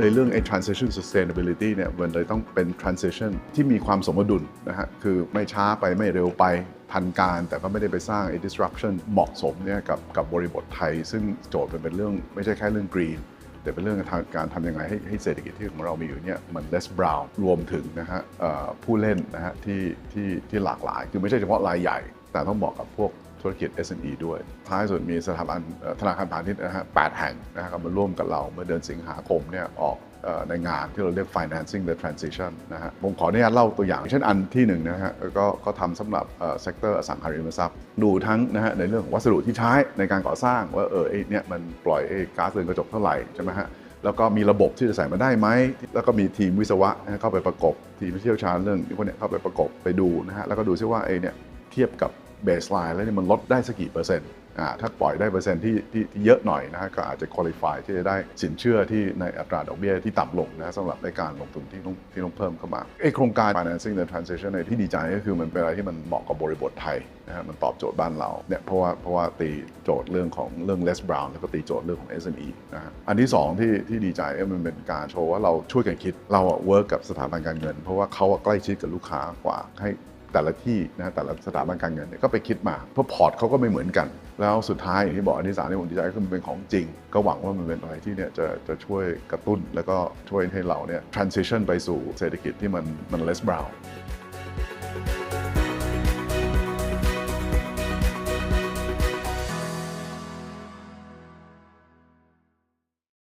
ในเรื่องไอ้ transition sustainability เนี่ยมันเลยต้องเป็น transition ที่มีความสมดุลนะฮะคือไม่ช้าไปไม่เร็วไปทันการ แต่ก็ไม่ได้ไปสร้างไอ้ disruption เหมาะสมเนี่ยกับกับบริบทไทย ซึ่งโจทย์มันเป็นเรื่องไม่ใช่แค่เรื่อง green แต่เป็นเรื่องการทำยังไงให้ให้เศรษฐกิจที่ของเรามีอยู่เนี่ยมัน less brown รวมถึงนะฮะผู้เล่นนะฮะที่ที่ที่หลากหลาย คือไม่ใช่เฉพาะรายใหญ่ แต่ต้องบอกกับพวก ธุรกิจ SME ด้วย ท้ายสุดมีสถาบันธนาคารพาณิชย์นะฮะ8แห่งนะฮะก็มาร่วมกับเราเมื่อเดือนสิงหาคมเนี่ยออกในงานที่เราเรียก financing the transition นะฮะ ผมขออนุญาตเล่าตัวอย่าง เช่นอันที่หนึ่งนะฮะ ก็ก็ทำสำหรับเอ่อ sector อสังหาริมทรัพย์ ดูทั้งนะฮะในเรื่องของวัสดุที่ใช้ในการก่อสร้างว่าเออไอเนี่ยมันปล่อยไอ้ก๊าซเรือนกระจกเท่าไหร่ใช่ไหมฮะ แล้วก็มีระบบที่จะใส่มาได้ไหม แล้วก็มีทีมวิศวะนะเข้าไปประกบ ทีมเชี่ยวชาญเรื่องพวกเนี้ยเข้าไปประกบไปดูนะฮะ แล้วก็ดูซิว่าไอเนี่ยเทียบกับ เบสไลน์แล้วเนี่ยมันลดได้สักกี่เปอร์เซ็นต์อ่าถ้าปล่อยได้เปอร์เซ็นต์ที่ที่เยอะหน่อยนะฮะก็อาจจะคุริฟายที่จะได้สินเชื่อที่ในอัตราดอกเบี้ยที่ต่ำลงนะสำหรับในการลงทุนที่ต้องที่ต้องเพิ่มเข้ามาไอโครงการ financing the transition ในยที่ดีใจก็คือมันเป็นอะไรที่มันเหมาะกับบริบทไทยนะฮะมันตอบโจทย์บ้านเราเนี่ยเพราะว่าเพราะว่าตีโจทย์เรื่องของเรื่อง less brown แล้วก็ตีโจทย์เรื่องของ SME นะฮะอันที่สองที่ที่ดีใจก็มันเป็นการโชว์ว่าเราช่วยกันคิดเราอะ work กับสถาบันการเงิน เพราะว่าเขาอะใกล้ชิดกับลูกค้ากว่าให้ แต่ละที่นะแต่ละสถาบันการเงินเนี่ยก็ไปคิดมาเพราะพอร์ตเขาก็ไม่เหมือนกัน แล้วสุดท้ายอย่างที่บอกอันที่สามที่ผมดีใจก็คือมันเป็นของจริง ก็หวังว่ามันเป็นอะไรที่เนี่ยจะจะช่วยกระตุ้น แล้วก็ช่วยให้เราเนี่ย transition ไปสู่เศรษฐกิจที่มันมัน less brown